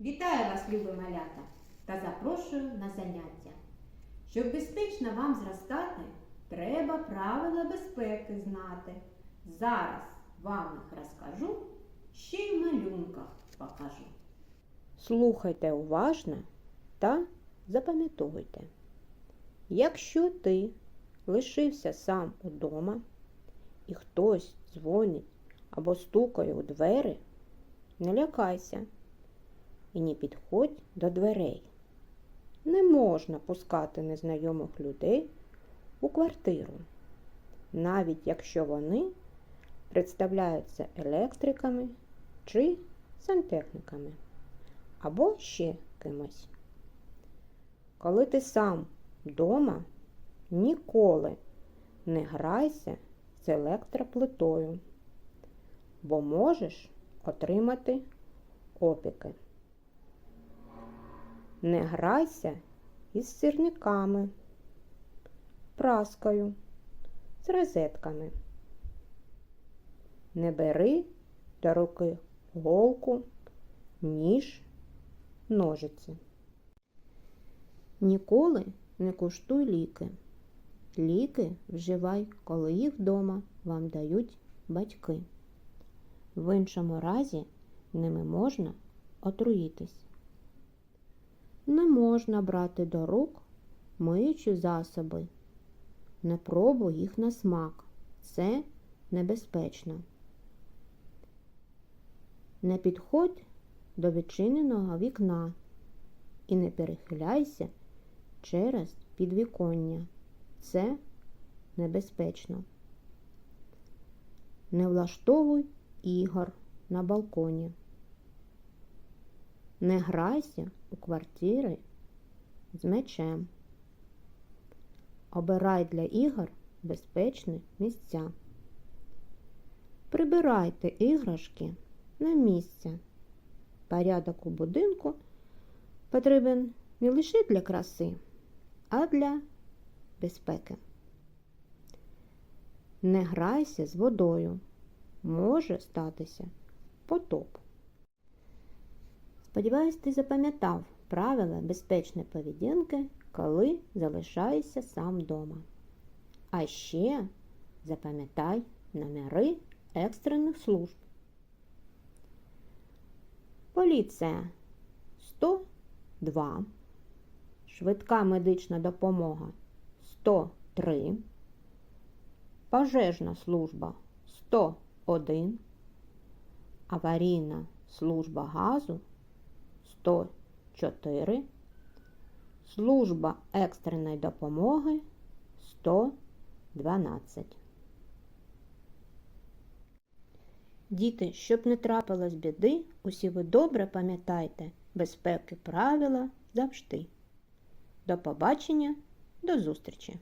Вітаю вас, любі малята, та запрошую на заняття. Щоб безпечно вам зростати, треба правила безпеки знати. Зараз вам їх розкажу, ще й в малюнках покажу. Слухайте уважно та запам'ятовуйте. Якщо ти лишився сам удома і хтось дзвонить або стукає у двері, не лякайся і не підходь до дверей. Не можна пускати незнайомих людей у квартиру, навіть якщо вони представляються електриками чи сантехніками або ще кимось. Коли ти сам вдома, ніколи не грайся з електроплитою, бо можеш отримати опіки. Не грайся із сірниками, праскою, з розетками. Не бери до руки голку, ніж, ножиці. Ніколи не куштуй ліки. Ліки вживай, коли їх вдома вам дають батьки. В іншому разі ними можна отруїтись. Не можна брати до рук миючі засоби. Не пробуй їх на смак. Це небезпечно. Не підходь до відчиненого вікна і не перехиляйся через підвіконня. Це небезпечно. Не влаштовуй ігор на балконі. Не грайся у квартири з мечем. Обирай для ігор безпечні місця. Прибирайте іграшки на місце. Порядок у будинку потрібен не лише для краси, а для безпеки. Не грайся з водою. Може статися потоп. Сподіваюсь, ти запам'ятав правила безпечної поведінки, коли залишаєшся сам вдома. А ще запам'ятай номери екстрених служб. Поліція. 102, швидка медична допомога. 103, пожежна служба. 101, аварійна служба газу 104, служба екстреної допомоги 112. Діти, щоб не трапилось біди, усі ви добре пам'ятайте безпеки правила завжди. До побачення, до зустрічі!